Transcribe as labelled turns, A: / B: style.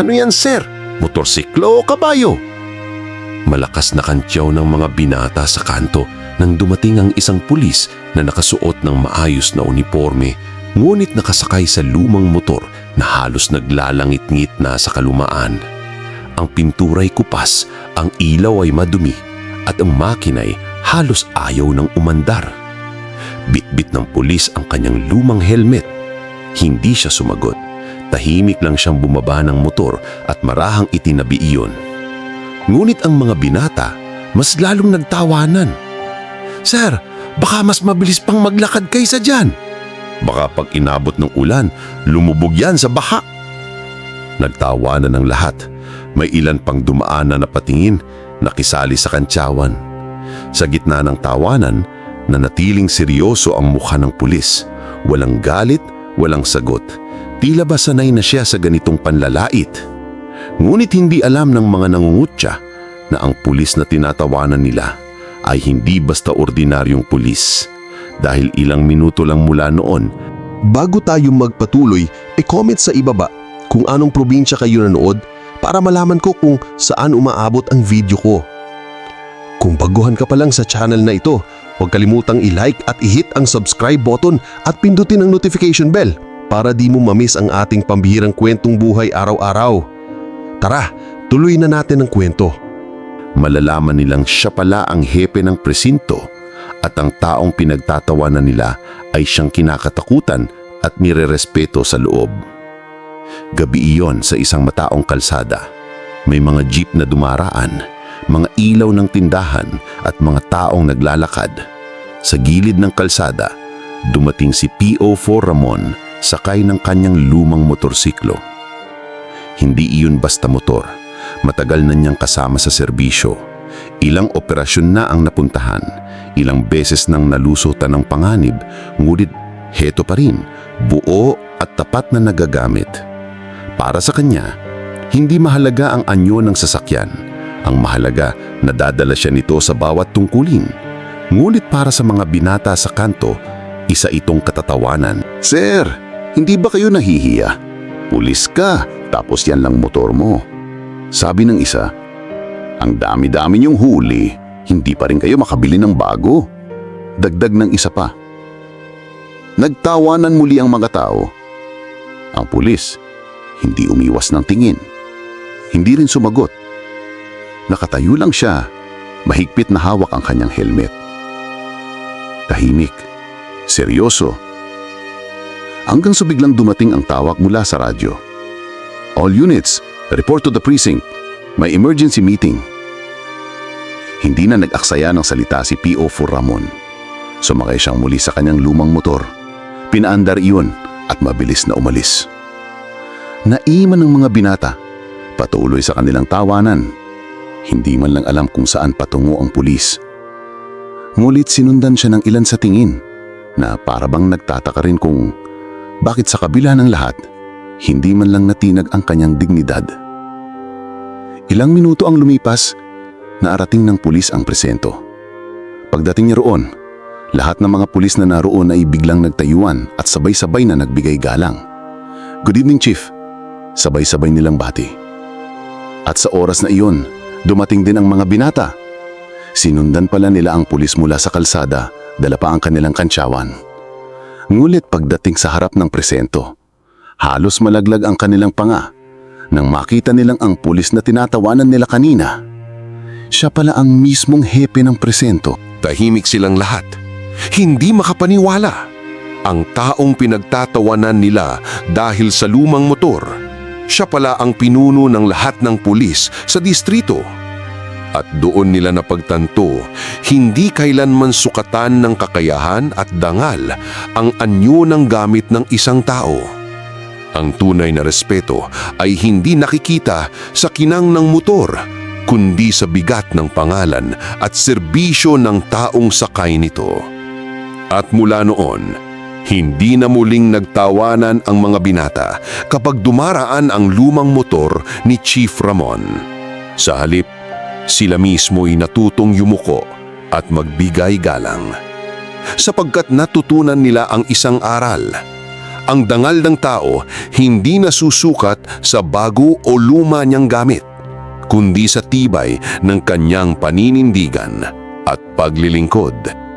A: Ano yan, sir? Motorsiklo o kabayo? Malakas na kantyaw ng mga binata sa kanto nang dumating ang isang pulis na nakasuot ng maayos na uniforme ngunit nakasakay sa lumang motor na halos naglalangit-ngit na sa kalumaan. Ang pintura'y kupas, ang ilaw ay madumi at ang makina'y halos ayaw ng umandar. Bitbit ng pulis ang kanyang lumang helmet. Hindi siya sumagot. Tahimik lang siyang bumaba ng motor at marahang itinabi iyon. Ngunit ang mga binata, mas lalong nagtawanan. Sir, baka mas mabilis pang maglakad kaysa dyan. Baka pag inabot ng ulan, lumubog yan sa baha. Nagtawanan ng lahat. May ilan pang dumaan na napatingin, nakisali sa kantsawan. Sa gitna ng tawanan, nanatiling seryoso ang mukha ng pulis. Walang galit, walang sagot. Tila ba sanay na siya sa ganitong panlalait? Ngunit hindi alam ng mga nangungutya na ang pulis na tinatawanan nila ay hindi basta ordinaryong pulis. Dahil ilang minuto lang mula noon,
B: Bago tayo magpatuloy, e-comment sa ibaba kung anong probinsya kayo nanood para malaman ko kung saan umaabot ang video ko. Kung baguhan ka pa lang sa channel na ito, huwag kalimutang i-like at i-hit ang subscribe button at pindutin ang notification bell para di mo mamiss ang ating pambihirang kwentong buhay araw-araw. Tara, tuloy na natin ang kwento.
A: malalaman nilang siya pala ang hepe ng presinto at ang taong pinagtatawanan nila ay siyang kinakatakutan at nirerespeto sa loob. Gabi iyon sa isang mataong kalsada. May mga jeep na dumaraan, mga ilaw ng tindahan at mga taong naglalakad. Sa gilid ng kalsada, dumating si PO4 Ramon sakay ng kanyang lumang motorsiklo. Hindi iyon basta motor. Matagal na niyang kasama sa serbisyo. Ilang operasyon na ang napuntahan. Ilang beses nang nalusutan ng panganib. Ngunit heto pa rin, buo at tapat na nagagamit. Para sa kanya, hindi mahalaga ang anyo ng sasakyan. Ang mahalaga, nadadala siya nito sa bawat tungkulin. Ngunit para sa mga binata sa kanto, isa itong katatawanan. Sir, hindi ba kayo nahihiya? Pulis ka, tapos yan lang motor mo. Sabi ng isa, ang dami-dami niyong huli, hindi pa rin kayo makabili ng bago. Dagdag ng isa pa. Nagtawanan muli ang mga tao. Ang pulis, hindi umiwas ng tingin. Hindi rin sumagot. Nakatayo lang siya, mahigpit na hawak ang kanyang helmet. Tahimik, seryoso. Hanggang sa biglang dumating ang tawag mula sa radyo. All units, report to the precinct. May emergency meeting. Hindi na nag-aksaya ng salita si PO4 Ramon. Sumakay siyang muli sa kanyang lumang motor. Pinaandar iyon at mabilis na umalis. Naiman ng mga binata, patuloy sa kanilang tawanan. Hindi man lang alam kung saan patungo ang pulis. Ngulit sinundan siya ng ilan sa tingin na parabang nagtataka rin kung bakit sa kabila ng lahat, hindi man lang natinag ang kanyang dignidad. Ilang minuto ang lumipas, naarating ng pulis ang presento. Pagdating niya roon, lahat ng mga pulis na naroon ay biglang nagtayuan at sabay-sabay na nagbigay galang. Good evening, Chief. Sabay-sabay nilang bati. At sa oras na iyon, dumating din ang mga binata. Sinundan pala nila ang pulis mula sa kalsada, dala pa ang kanilang kantsawan. Ngulit pagdating sa harap ng presento, halos malaglag ang kanilang panga nang makita nilang ang pulis na tinatawanan nila kanina. Siya pala ang mismong hepe ng presento.
C: Tahimik silang lahat. Hindi makapaniwala. Ang taong pinagtatawanan nila dahil sa lumang motor, siya pala ang pinuno ng lahat ng pulis sa distrito. At doon nila napagtanto, hindi kailanman sukatan ng kakayahan at dangal ang anyo ng gamit ng isang tao. Ang tunay na respeto ay hindi nakikita sa kinang ng motor, kundi sa bigat ng pangalan at serbisyo ng taong sakay nito. At mula noon, hindi na muling nagtawanan ang mga binata kapag dumaraan ang lumang motor ni Chief Ramon. Sa halip, sila mismo'y natutong yumuko at magbigay galang. Sapagkat natutunan nila ang isang aral,
A: Ang dangal ng tao hindi nasusukat sa bago o luma niyang gamit, kundi sa tibay ng kanyang paninindigan at paglilingkod.